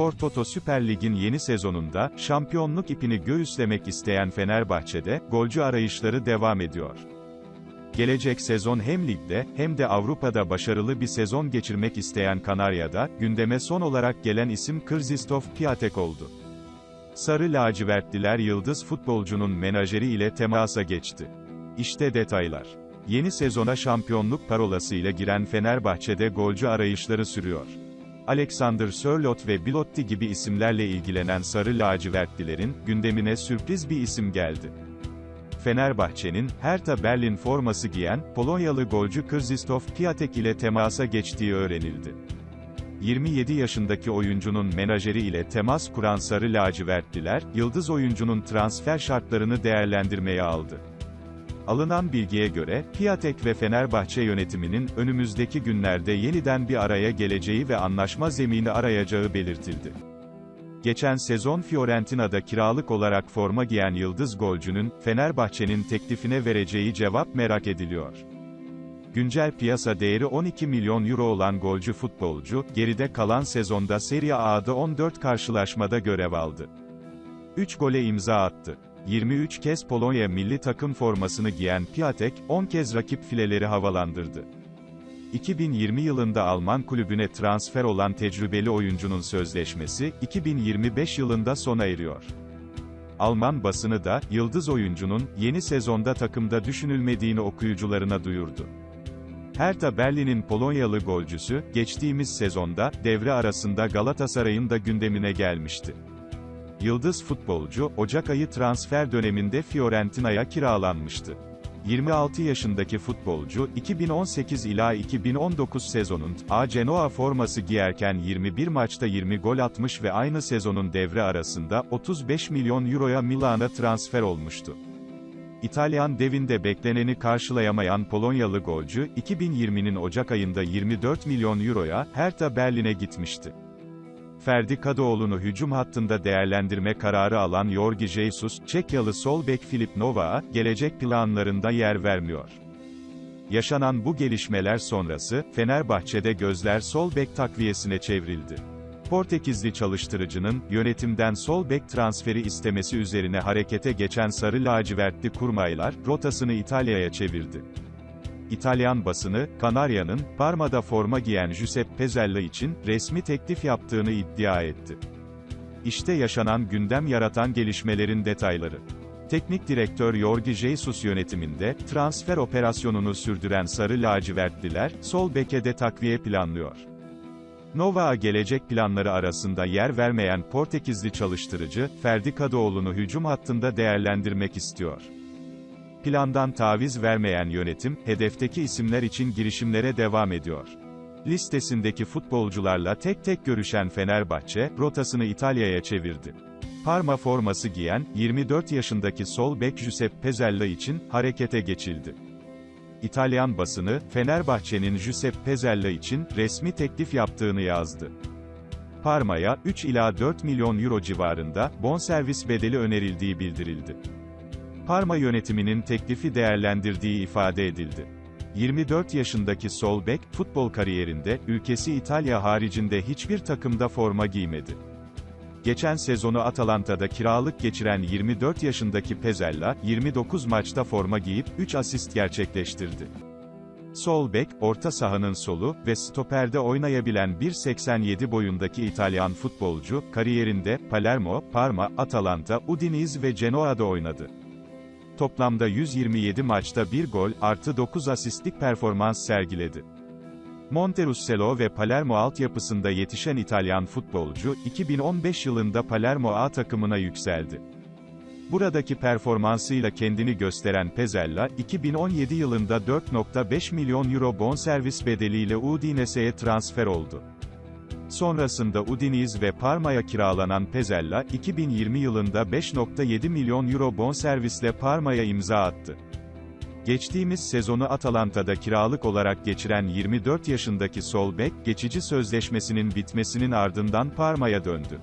Spor Toto Süper Lig'in yeni sezonunda, şampiyonluk ipini göğüslemek isteyen Fenerbahçe'de, golcü arayışları devam ediyor. Gelecek sezon hem ligde, hem de Avrupa'da başarılı bir sezon geçirmek isteyen Kanarya'da, gündeme son olarak gelen isim Krzysztof Piatek oldu. Sarı lacivertliler yıldız futbolcunun menajeri ile temasa geçti. İşte detaylar. Yeni sezona şampiyonluk parolası ile giren Fenerbahçe'de golcü arayışları sürüyor. Alexander Sörloth ve Bilotti gibi isimlerle ilgilenen Sarı lacivertlilerin, gündemine sürpriz bir isim geldi. Fenerbahçe'nin, Hertha Berlin forması giyen, Polonyalı golcü Krzysztof Piatek ile temasa geçtiği öğrenildi. 27 yaşındaki oyuncunun menajeri ile temas kuran Sarı lacivertliler, yıldız oyuncunun transfer şartlarını değerlendirmeye aldı. Alınan bilgiye göre, Piatek ve Fenerbahçe yönetiminin, önümüzdeki günlerde yeniden bir araya geleceği ve anlaşma zemini arayacağı belirtildi. Geçen sezon Fiorentina'da kiralık olarak forma giyen yıldız golcünün, Fenerbahçe'nin teklifine vereceği cevap merak ediliyor. Güncel piyasa değeri 12 milyon euro olan golcü futbolcu, geride kalan sezonda Serie A'da 14 karşılaşmada görev aldı. 3 gole imza attı. 23 kez Polonya milli takım formasını giyen Piatek, 10 kez rakip fileleri havalandırdı. 2020 yılında Alman kulübüne transfer olan tecrübeli oyuncunun sözleşmesi, 2025 yılında sona eriyor. Alman basını da, yıldız oyuncunun, yeni sezonda takımda düşünülmediğini okuyucularına duyurdu. Hertha Berlin'in Polonyalı golcüsü, geçtiğimiz sezonda, devre arasında Galatasaray'ın da gündemine gelmişti. Yıldız futbolcu, Ocak ayı transfer döneminde Fiorentina'ya kiralanmıştı. 26 yaşındaki futbolcu, 2018 ila 2019 sezonun A Genoa forması giyerken 21 maçta 20 gol atmış ve aynı sezonun devre arasında 35 milyon euroya Milan'a transfer olmuştu. İtalyan devinde bekleneni karşılayamayan Polonyalı golcü, 2020'nin Ocak ayında 24 milyon euroya Hertha Berlin'e gitmişti. Ferdi Kadıoğlu'nu hücum hattında değerlendirme kararı alan Jorge Jesus, Çekyalı sol bek Filip Novak'a, gelecek planlarında yer vermiyor. Yaşanan bu gelişmeler sonrası, Fenerbahçe'de gözler sol bek takviyesine çevrildi. Portekizli çalıştırıcının, yönetimden sol bek transferi istemesi üzerine harekete geçen sarı lacivertli kurmaylar, rotasını İtalya'ya çevirdi. İtalyan basını, Kanarya'nın, Parma'da forma giyen Giuseppe Pezzella için, resmi teklif yaptığını iddia etti. İşte yaşanan gündem yaratan gelişmelerin detayları. Teknik direktör Jorge Jesus yönetiminde, transfer operasyonunu sürdüren Sarı lacivertliler, sol bekede takviye planlıyor. Novak'a gelecek planları arasında yer vermeyen Portekizli çalıştırıcı, Ferdi Kadıoğlu'nu hücum hattında değerlendirmek istiyor. Plandan taviz vermeyen yönetim, hedefteki isimler için girişimlere devam ediyor. Listesindeki futbolcularla tek tek görüşen Fenerbahçe, rotasını İtalya'ya çevirdi. Parma forması giyen, 24 yaşındaki sol bek Giuseppe Pezzella için, harekete geçildi. İtalyan basını, Fenerbahçe'nin Giuseppe Pezzella için, resmi teklif yaptığını yazdı. Parma'ya, 3 ila 4 milyon euro civarında, bonservis bedeli önerildiği bildirildi. Parma yönetiminin teklifi değerlendirdiği ifade edildi. 24 yaşındaki sol bek, futbol kariyerinde, ülkesi İtalya haricinde hiçbir takımda forma giymedi. Geçen sezonu Atalanta'da kiralık geçiren 24 yaşındaki Pezzella, 29 maçta forma giyip, 3 asist gerçekleştirdi. Sol bek, orta sahanın solu ve stoperde oynayabilen 1.87 boyundaki İtalyan futbolcu, kariyerinde, Palermo, Parma, Atalanta, Udinese ve Genoa'da oynadı. Toplamda 127 maçta 1 gol, artı 9 asistlik performans sergiledi. Monterussello ve Palermo altyapısında yetişen İtalyan futbolcu, 2015 yılında Palermo A takımına yükseldi. Buradaki performansıyla kendini gösteren Pezzella, 2017 yılında 4.5 milyon euro bonservis bedeliyle Udinese'ye transfer oldu. Sonrasında Udinese ve Parma'ya kiralanan Pezzella, 2020 yılında 5.7 milyon euro bonservisle Parma'ya imza attı. Geçtiğimiz sezonu Atalanta'da kiralık olarak geçiren 24 yaşındaki sol bek, geçici sözleşmesinin bitmesinin ardından Parma'ya döndü.